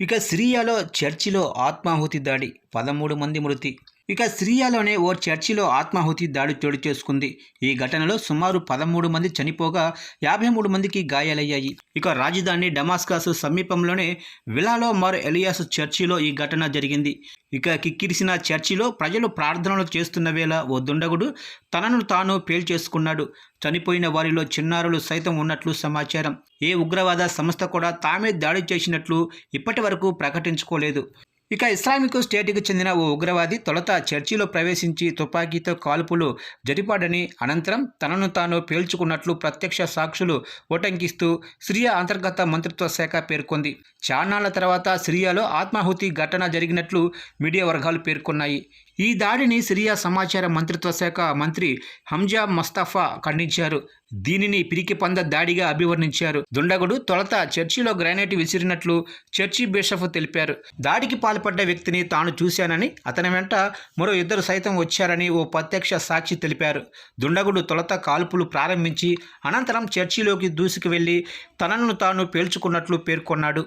ఇక సిరియాలో చర్చిలో ఆత్మాహుతి దాడి. పదమూడు మంది మృతి. ఇక సిరియాలోనే ఓ చర్చిలో ఆత్మాహుతి దాడి చోటు చేసుకుంది. ఈ ఘటనలో సుమారు పదమూడు మంది చనిపోగా యాభై మూడు మందికి గాయాలయ్యాయి. ఇక రాజధాని డమాస్కాస్ సమీపంలోనే విలాలో మర్ ఎలియాస్ చర్చిలో ఈ ఘటన జరిగింది. ఇక కిక్కిరిసిన చర్చిలో ప్రజలు ప్రార్థనలు చేస్తున్న వేళ ఓ దుండగుడు తనను తాను పేల్చేసుకున్నాడు. చనిపోయిన వారిలో చిన్నారులు సైతం ఉన్నట్లు సమాచారం. ఏ ఉగ్రవాద సంస్థ కూడా తామే దాడి చేసినట్లు ఇప్పటి వరకు ప్రకటించుకోలేదు. ఇక ఇస్లామిక్ స్టేట్కి చెందిన ఓ ఉగ్రవాది తొలుత చర్చిలో ప్రవేశించి తుపాకీతో కాల్పులు జరిపాడని అనంతరం తనను తాను పేల్చుకున్నట్లు ప్రత్యక్ష సాక్షులు ఓటంకిస్తూ సిరియా అంతర్గత మంత్రిత్వ శాఖ పేర్కొంది. చాన్నాళ్ళ తర్వాత సిరియాలో ఆత్మాహుతి ఘటన జరిగినట్లు మీడియా వర్గాలు పేర్కొన్నాయి. ఈ దాడిని సిరియా సమాచార మంత్రిత్వ శాఖ మంత్రి హంజా మస్తఫా ఖండించారు. దీనిని పిరికిపంద దాడిగా అభివర్ణించారు. దుండగుడు తొలత చర్చిలో గ్రానైట్ విసిరినట్లు చర్చి బిషప్ తెలిపారు. దాడికి పాల్పడ్డ వ్యక్తిని తాను చూశానని అతని వెంట మరో ఇద్దరు సైతం వచ్చారని ఓ ప్రత్యక్ష సాక్షి తెలిపారు. దుండగుడు తొలత కాల్పులు ప్రారంభించి అనంతరం చర్చిలోకి దూసుకు వెళ్ళి తనను తాను పేల్చుకున్నట్లు పేర్కొన్నాడు.